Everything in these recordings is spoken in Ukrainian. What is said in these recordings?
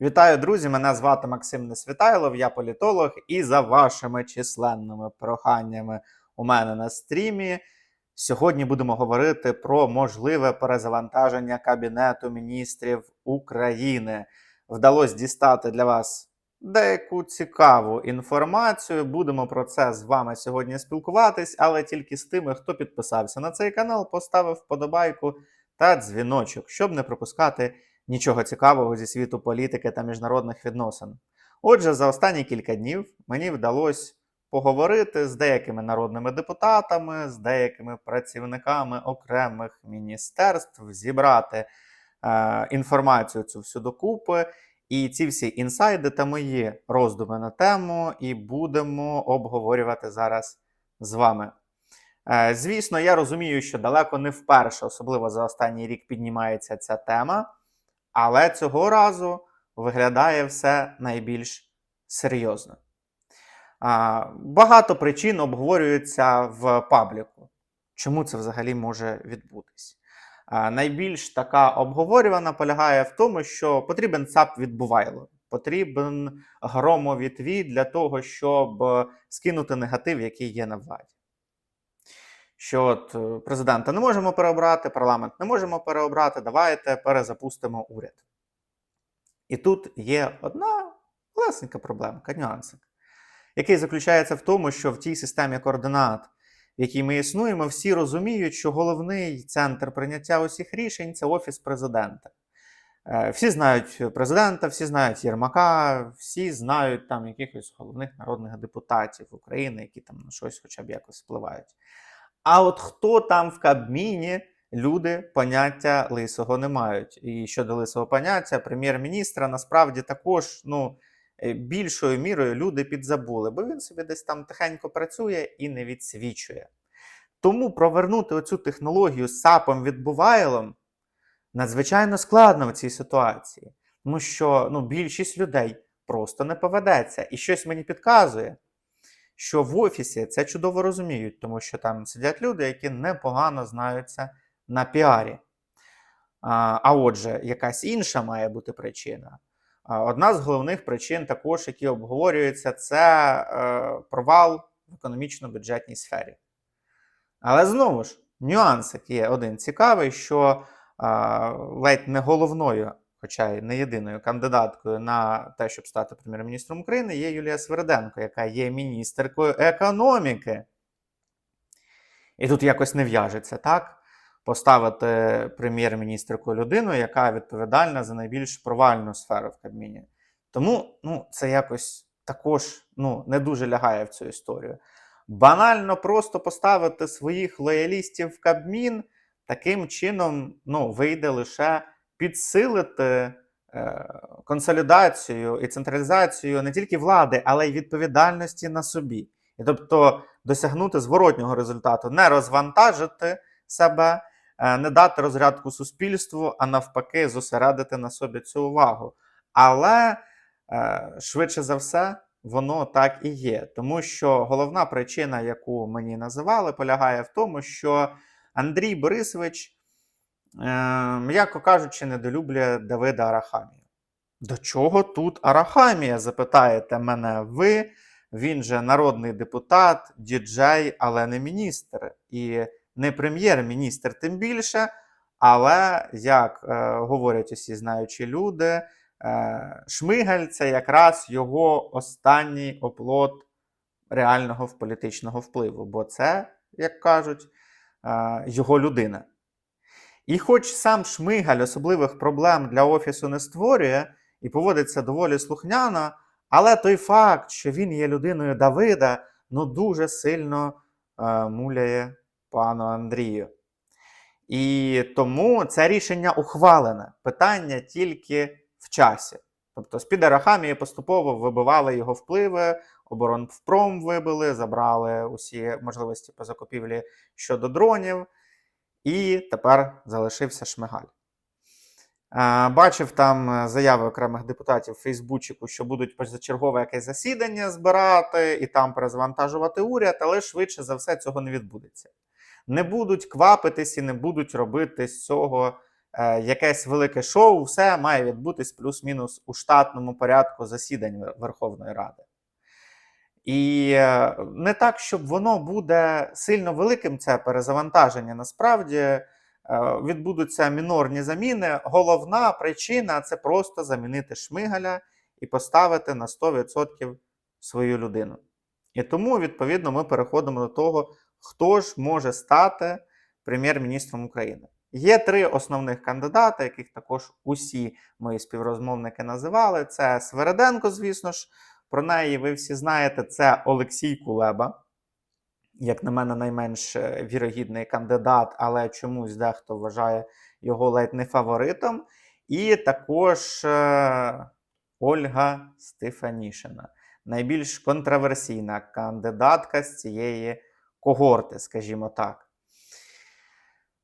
Вітаю, друзі! Мене звати Максим Несвітайлов, я політолог, і за вашими численними проханнями у мене на стрімі. Сьогодні будемо говорити про можливе перезавантаження Кабінету міністрів України. Вдалося дістати для вас деяку цікаву інформацію. Будемо про це з вами сьогодні спілкуватись, але тільки з тими, хто підписався на цей канал, поставив вподобайку та дзвіночок, щоб не пропускати нічого цікавого зі світу політики та міжнародних відносин. Отже, за останні кілька днів мені вдалося поговорити з деякими народними депутатами, з деякими працівниками окремих міністерств, зібрати е, інформацію цю всю докупи. І ці всі інсайди та мої роздуми на тему, і будемо обговорювати зараз з вами. Е, Звісно, я розумію, що далеко не вперше, особливо за останній рік, піднімається ця тема, але цього разу виглядає все найбільш серйозно. Багато причин обговорюються в пабліку. Чому це взагалі може відбутись? Найбільш така обговорювана полягає в тому, що потрібен ЦАП відбувайло, потрібен громовітвій для того, щоб скинути негатив, який є на владі. Що от е, президента не можемо переобрати, парламент не можемо переобрати, давайте перезапустимо уряд. І тут є одна власненька проблемка, нюансик, який заключається в тому, що в тій системі координат, в якій ми існуємо, всі розуміють, що головний центр прийняття усіх рішень це офіс президента. Е, Всі знають президента, всі знають Єрмака, всі знають там якихось головних народних депутатів України, які там на щось хоча б якось впливають. А от хто там в Кабміні, люди поняття лисого не мають. І щодо лисого поняття, прем'єр-міністра насправді також ну, е, більшою мірою люди підзабули, бо він собі десь там тихенько працює і не відсвічує. Тому провернути оцю технологію з сапом відбувайлом надзвичайно складно в цій ситуації, тому що ну, більшість людей просто не поведеться. І щось мені підказує, що в офісі це чудово розуміють, тому що там сидять люди, які непогано знаються на піарі. А, а отже, якась інша має бути причина. Одна з головних причин, також, які обговорюються, це е, провал в економічно-бюджетній сфері. Але знову ж, нюансик є один цікавий, що а, ледь не головною, хоча й не єдиною кандидаткою на те, щоб стати прем'єр-міністром України, є Юлія Свериденко, яка є міністеркою економіки. І тут якось не в'яжеться, так? Поставити прем'єр-міністркою людину, яка відповідальна за найбільш провальну сферу в Кабміні. Тому ну, це якось також ну, не дуже лягає в цю історію. Банально просто поставити своїх лоялістів в Кабмін, таким чином ну, вийде лише підсилити е, консолідацію і централізацію не тільки влади, але й відповідальності на собі. І тобто досягнути зворотнього результату, не розвантажити себе, е, не дати розрядку суспільству, а навпаки, зосередити на собі цю увагу. Але е, швидше за все, воно так і є. Тому що головна причина, яку мені називали, полягає в тому, що Андрій Борисович, м'яко кажучи, недолюблює Давида Арахамію. До чого тут Арахамія? запитаєте мене ви. Він же народний депутат, діджей, але не міністр. І не прем'єр-міністр, тим більше. Але, як е, говорять усі знаючі люди, е, Шмигаль це якраз його останній оплот реального політичного впливу. Бо це, як кажуть, е, його людина. І хоч сам Шмигаль особливих проблем для офісу не створює і поводиться доволі слухняно, але той факт, що він є людиною Давида, ну дуже сильно е, муляє пану Андрію. І тому це рішення ухвалене. Питання тільки в часі. Тобто з-під Арахамії поступово вибивали його впливи, оборонпром вибили, забрали усі можливості по закупівлі щодо дронів, і тепер залишився Шмигаль. Е, Бачив там заяви окремих депутатів в Фейсбучику, що будуть позачергове якесь засідання збирати і там перезвантажувати уряд, але швидше за все цього не відбудеться. Не будуть квапитись і не будуть робити з цього е, якесь велике шоу, все має відбутись плюс-мінус у штатному порядку засідань Верховної Ради. І е, не так, щоб воно буде сильно великим, це перезавантаження. Насправді е, відбудуться мінорні заміни. Головна причина це просто замінити Шмигаля і поставити на 100% свою людину. І тому, відповідно, ми переходимо до того, хто ж може стати прем'єр-міністром України. Є три основних кандидати, яких також усі мої співрозмовники називали. Це Свереденко, звісно ж, про неї ви всі знаєте, це Олексій Кулеба. Як на мене, найменш е, вірогідний кандидат, але чомусь дехто вважає його ледь не фаворитом. І також е, Ольга Стефанішина, найбільш контроверсійна кандидатка з цієї когорти, скажімо так.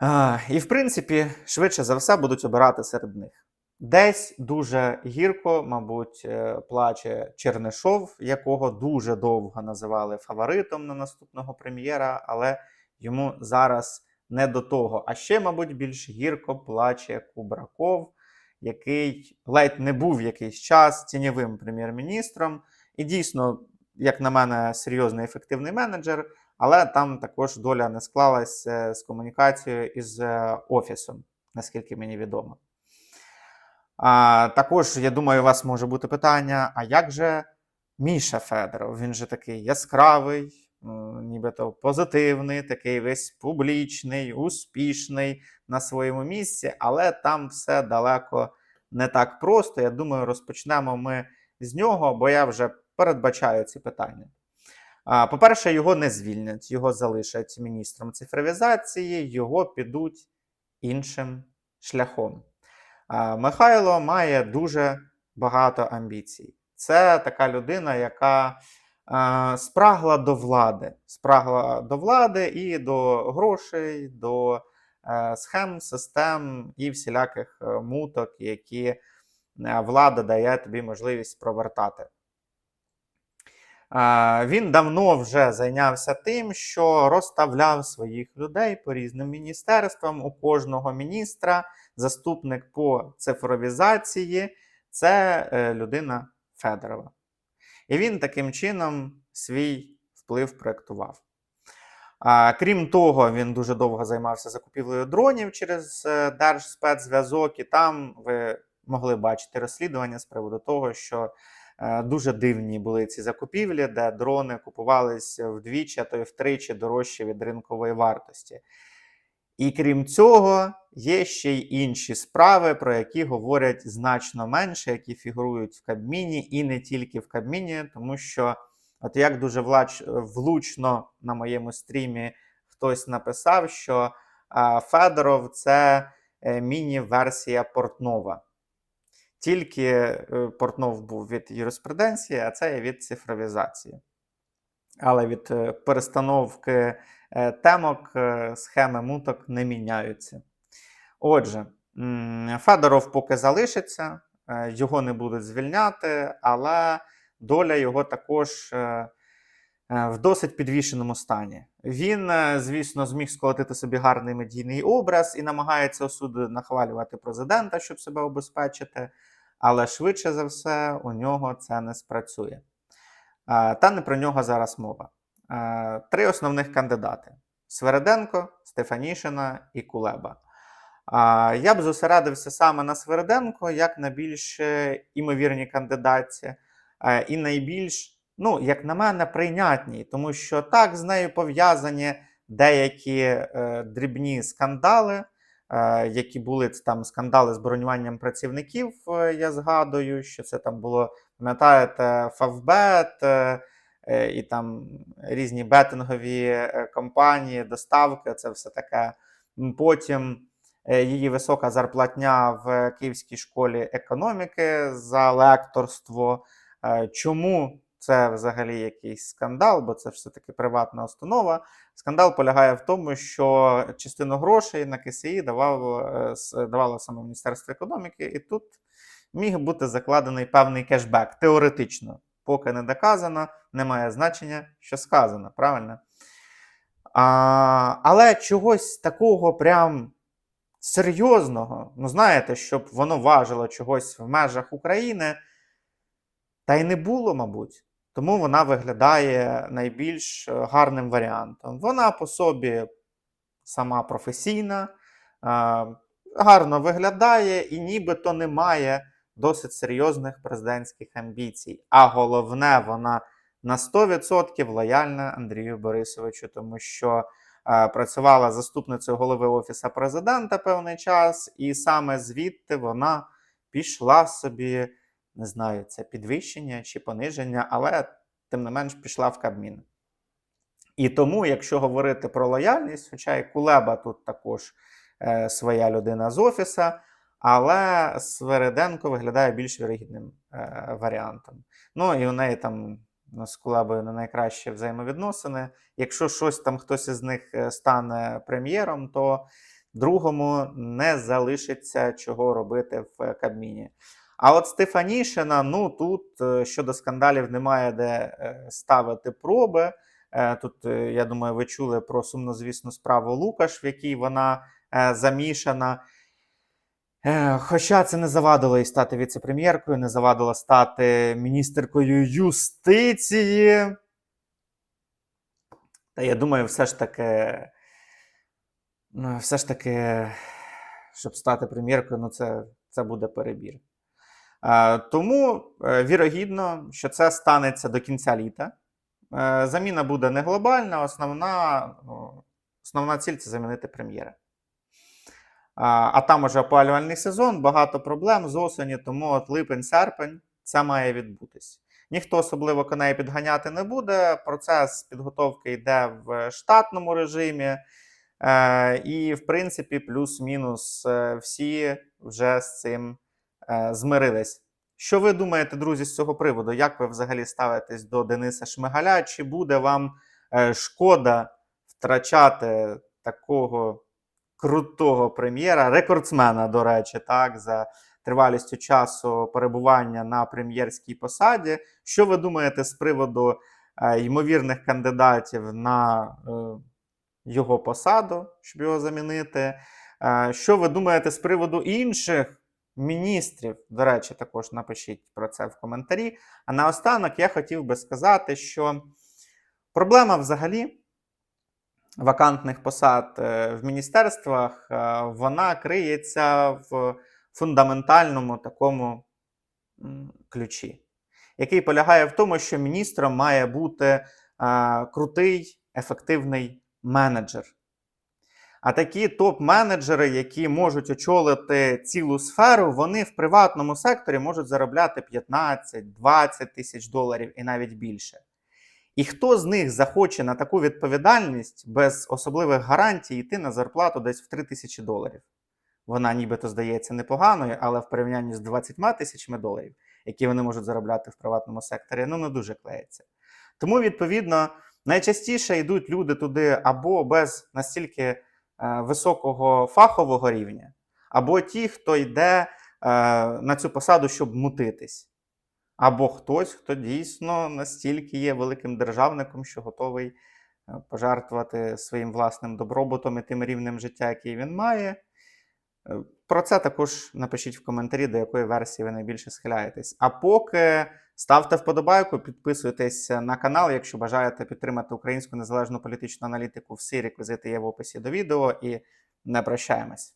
А, і, в принципі, швидше за все будуть обирати серед них. Десь дуже гірко, мабуть, е, плаче Чернишов, якого дуже довго називали фаворитом на наступного прем'єра, але йому зараз не до того. А ще, мабуть, більш гірко плаче Кубраков, який ледь не був якийсь час тіньовим прем'єр-міністром. І дійсно, як на мене, серйозний ефективний менеджер, але там також доля не склалась е, з комунікацією із е, офісом, наскільки мені відомо. А, також, я думаю, у вас може бути питання: а як же Міша Федоров? Він же такий яскравий, нібито позитивний, такий весь публічний, успішний на своєму місці, але там все далеко не так просто. Я думаю, розпочнемо ми з нього, бо я вже передбачаю ці питання. По-перше, його не звільнять, його залишать міністром цифровізації, його підуть іншим шляхом. Михайло має дуже багато амбіцій. Це така людина, яка спрагла до влади, спрагла до влади і до грошей, до е, схем, систем і всіляких е, муток, які е, влада дає тобі можливість провертати. Він давно вже зайнявся тим, що розставляв своїх людей по різним міністерствам. У кожного міністра заступник по цифровізації це е, людина Федорова. І він таким чином свій вплив проєктував. Крім того, він дуже довго займався закупівлею дронів через е, Держспецзв'язок, і там ви могли бачити розслідування з приводу того, що дуже дивні були ці закупівлі, де дрони купувалися вдвічі, а то й втричі дорожче від ринкової вартості. І крім цього, є ще й інші справи, про які говорять значно менше, які фігурують в Кабміні, і не тільки в Кабміні, тому що, от як дуже влач, влучно на моєму стрімі хтось написав, що а, Федоров це е, міні-версія Портнова. Тільки е, Портнов був від юриспруденції, а це від цифровізації. Але від е, перестановки е, темок схеми муток не міняються. Отже, Федоров поки залишиться, його не будуть звільняти, але доля його також в досить підвішеному стані. Він, е, звісно, зміг сколотити собі гарний медійний образ і намагається усюди нахвалювати президента, щоб себе обезпечити, але швидше за все у нього це не спрацює. Е, Та не про нього зараз мова. Е, Три основних кандидати: Свереденко, Стефанішина і Кулеба. Я б зосередився саме на Сверденко як на більш е, імовірній кандидатці, е, і найбільш, ну, як на мене, прийнятній, тому що так з нею пов'язані деякі е, дрібні скандали, е, які були там скандали з бронюванням працівників. е, Я згадую, що це там було, пам'ятаєте, Фавбет. е, І там різні бетингові е, компанії, доставки, це все таке. Потім е, її висока зарплатня в Київській школі економіки за лекторство. Е, Чому це взагалі якийсь скандал? Бо це все-таки приватна установа. Скандал полягає в тому, що частину грошей на КСІ давало, е, давало саме Міністерство економіки, і тут міг бути закладений певний кешбек. Теоретично, поки не доказано, не має значення, що сказано, правильно? А, але чогось такого прям серйозного, ну знаєте, щоб воно важило чогось в межах України, та й не було, мабуть. Тому вона виглядає найбільш е, гарним варіантом. Вона по собі сама професійна, гарно виглядає і нібито не має досить серйозних президентських амбіцій. А головне, вона на 100% лояльна Андрію Борисовичу, тому що е, працювала заступницею голови Офісу президента певний час, і саме звідти вона пішла собі, не знаю, це підвищення чи пониження, але тим не менш пішла в Кабмін. І тому, якщо говорити про лояльність, хоча і Кулеба тут також е, своя людина з офіса, але Свериденко виглядає більш вірогідним е, варіантом. Ну і у неї там ну, з Кулебою не найкращі взаємовідносини. Якщо щось там хтось із них е, стане прем'єром, то другому не залишиться чого робити в Кабміні. А от Стефанішина, ну тут е, щодо скандалів немає де е, ставити проби. Е, Тут, я думаю, ви чули про сумнозвісну справу Лукаш, в якій вона замішана. Хоча це не завадило їй стати віце-прем'єркою, не завадило стати міністеркою юстиції. Та я думаю, все ж таки, ну, все ж таки, щоб стати прем'єркою, ну це, це буде перебір. Е, Тому е, вірогідно, що це станеться до кінця літа. Е, Заміна буде не глобальна, основна, основна ціль це замінити прем'єра. А, там уже опалювальний сезон, багато проблем з осені, тому от липень-серпень це має відбутись. Ніхто особливо коней підганяти не буде. Процес підготовки йде в штатному режимі. І, в принципі, плюс-мінус всі вже з цим змирились. Що ви думаєте, друзі, з цього приводу? Як ви взагалі ставитесь до Дениса Шмигаля? Чи буде вам е, шкода втрачати такого крутого прем'єра, рекордсмена, до речі, так, за тривалістю часу перебування на прем'єрській посаді? Що ви думаєте з приводу е, ймовірних кандидатів на е, його посаду, щоб його замінити? Е, що ви думаєте з приводу інших? Міністрів. До речі, також напишіть про це в коментарі. А наостанок я хотів би сказати, що проблема взагалі вакантних посад е, в міністерствах е, вона криється в фундаментальному такому ключі, який полягає в тому, що міністром має бути е, крутий, ефективний менеджер. А такі топ-менеджери, які можуть очолити цілу сферу, вони в приватному секторі можуть заробляти 15-20 тисяч доларів і навіть більше. І хто з них захоче на таку відповідальність без особливих гарантій йти на зарплату десь в 3 тисячі доларів? Вона нібито здається непоганою, але в порівнянні з 20 тисячами доларів, які вони можуть заробляти в приватному секторі, ну не дуже клеїться. Тому, відповідно, найчастіше йдуть люди туди або без настільки високого фахового рівня, або ті, хто йде е, на цю посаду, щоб мутитись, або хтось, хто дійсно настільки є великим державником, що готовий е, пожертвувати своїм власним добробутом і тим рівнем життя, який він має. Про це також напишіть в коментарі, до якої версії ви найбільше схиляєтесь. А поки ставте вподобайку, підписуйтесь на канал, якщо бажаєте підтримати українську незалежну політичну аналітику. Всі реквізити є в описі до відео і не прощаємось.